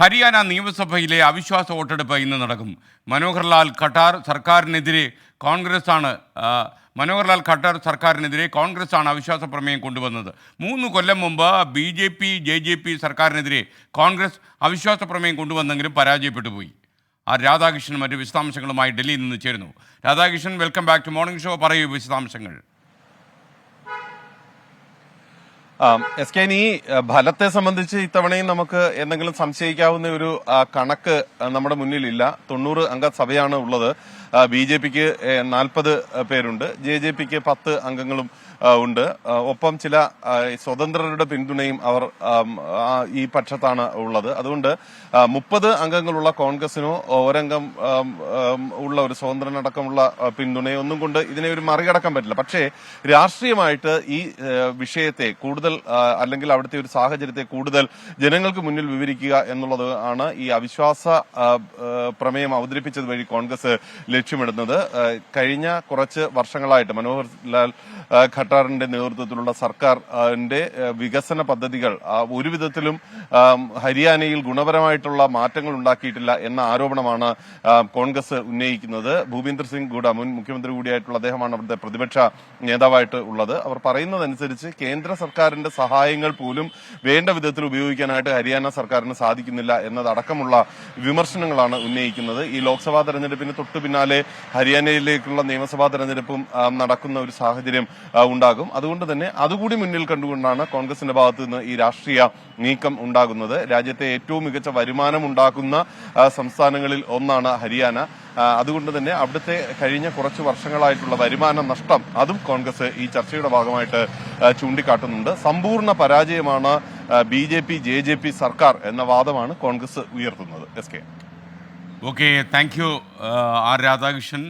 ഹരിയാന നിയമസഭയിലെ അവിശ്വാസ വോട്ടെടുപ്പ് ഇന്ന് നടക്കും. മനോഹർലാൽ ഖട്ടാർ സർക്കാരിനെതിരെ കോൺഗ്രസ് ആണ് ആ, മനോഹർലാൽ ഖട്ടാർ സർക്കാരിനെതിരെ കോൺഗ്രസ് ആണ് അവിശ്വാസ പ്രമേയം കൊണ്ടുവന്നത്. മൂന്ന് കൊല്ലം മുമ്പ് B J P J J P സർക്കാരിനെതിരെ കോൺഗ്രസ് അവിശ്വാസ പ്രമേയം കൊണ്ടുവന്നെങ്കിലും പരാജയപ്പെട്ടു പോയി. ആ രാധാകൃഷ്ണൻ മറ്റ് വിശദാംശങ്ങളുമായി ഡൽഹിയിൽ നിന്ന് ചേരുന്നു. Radhakrishnan welcome back to morning show. പറയൂ വിശദാംശങ്ങൾ ആം, എസ് കെ ഈ ഫലത്തെ സംബന്ധിച്ച് ഇത്തവണയും നമുക്ക് എന്തെങ്കിലും സംശയിക്കാവുന്ന ഒരു കണക്ക് നമ്മുടെ മുന്നിലില്ല. തൊണ്ണൂറ് അംഗ സഭയാണ് ഉള്ളത്. ബി ജെ പിക്ക് നാൽപ്പത് പേരുണ്ട്. ജെ ജെ പിക്ക് പത്ത് അംഗങ്ങളും ഉണ്ട്. ഒപ്പം ചില സ്വതന്ത്രരുടെ പിന്തുണയും അവർ ഈ പക്ഷത്താണ് ഉള്ളത്. അതുകൊണ്ട് മുപ്പത് അംഗങ്ങളുള്ള കോൺഗ്രസിനോ ഒരംഗം ഉള്ള ഒരു സ്വതന്ത്രനടക്കമുള്ള പിന്തുണയോ ഒന്നും കൊണ്ട് ഇതിനെ ഒരു മറികടക്കാൻ പറ്റില്ല. പക്ഷേ രാഷ്ട്രീയമായിട്ട് ഈ വിഷയത്തെ കൂടുതൽ ആ, അല്ലെങ്കിൽ അവിടുത്തെ ഒരു സാഹചര്യത്തെ കൂടുതൽ ജനങ്ങൾക്ക് മുന്നിൽ വിവരിക്കുക എന്നുള്ളത് ആണ് ഈ അവിശ്വാസ പ്രമേയം അവതരിപ്പിച്ചത് വഴി കോൺഗ്രസ് ലക്ഷ്യമിടുന്നത്. കഴിഞ്ഞ കുറച്ച് വർഷങ്ങളായിട്ട് മനോഹർ ലാൽ ഖട്ടാറിന്റെ നേതൃത്വത്തിലുള്ള സർക്കാരിന്റെ വികസന പദ്ധതികൾ ഒരു വിധത്തിലും ഹരിയാനയിൽ ഗുണപരമായിട്ടുള്ള മാറ്റങ്ങൾ ഉണ്ടാക്കിയിട്ടില്ല എന്ന ആരോപണമാണ് കോൺഗ്രസ് ഉന്നയിക്കുന്നത്. ഭൂപീന്ദർ സിംഗ് ഗുഡ മുൻ മുഖ്യമന്ത്രി കൂടിയായിട്ടുള്ള അദ്ദേഹമാണ് അവിടുത്തെ പ്രതിപക്ഷ നേതാവായിട്ട് ഉള്ളത്. അവർ പറയുന്നതനുസരിച്ച് കേന്ദ്ര സർക്കാരിന്റെ സഹായങ്ങൾ പോലും വേണ്ട വിധത്തിൽ ഉപയോഗിക്കാനായിട്ട് ഹരിയാന സർക്കാരിന് സാധിക്കുന്നില്ല എന്നതടക്കമുള്ള വിമർശനങ്ങളാണ് ഉന്നയിക്കുന്നത്. ഈ ലോക്സഭാ തെരഞ്ഞെടുപ്പിന് തൊട്ടു പിന്നാലെ ഹരിയാനയിലേക്കുള്ള നിയമസഭാ തെരഞ്ഞെടുപ്പും നടക്കുന്ന ഒരു സാഹചര്യം ഉണ്ടാകും. അതുകൊണ്ട് തന്നെ അതുകൂടി മുന്നിൽ കണ്ടുകൊണ്ടാണ് കോൺഗ്രസിന്റെ ഭാഗത്ത് നിന്ന് ഈ രാഷ്ട്രീയ നീക്കം ഉണ്ടാകുന്നത്. രാജ്യത്തെ ഏറ്റവും മികച്ച വരുമാനം ഉണ്ടാക്കുന്ന സംസ്ഥാനങ്ങളിൽ ഒന്നാണ് ഹരിയാന. അതുകൊണ്ട് തന്നെ അവിടുത്തെ കഴിഞ്ഞ കുറച്ച് വർഷങ്ങളായിട്ടുള്ള വരുമാന നഷ്ടം അതും കോൺഗ്രസ് ഈ ചർച്ചയുടെ ഭാഗമായിട്ട് ചൂണ്ടിക്കാട്ടുന്നുണ്ട്. സമ്പൂർണ പരാജയമാണ് B J P J J P സർക്കാർ എന്ന വാദമാണ് കോൺഗ്രസ് ഉയർത്തുന്നത്. S K. Okay thank you R Radhakrishnan.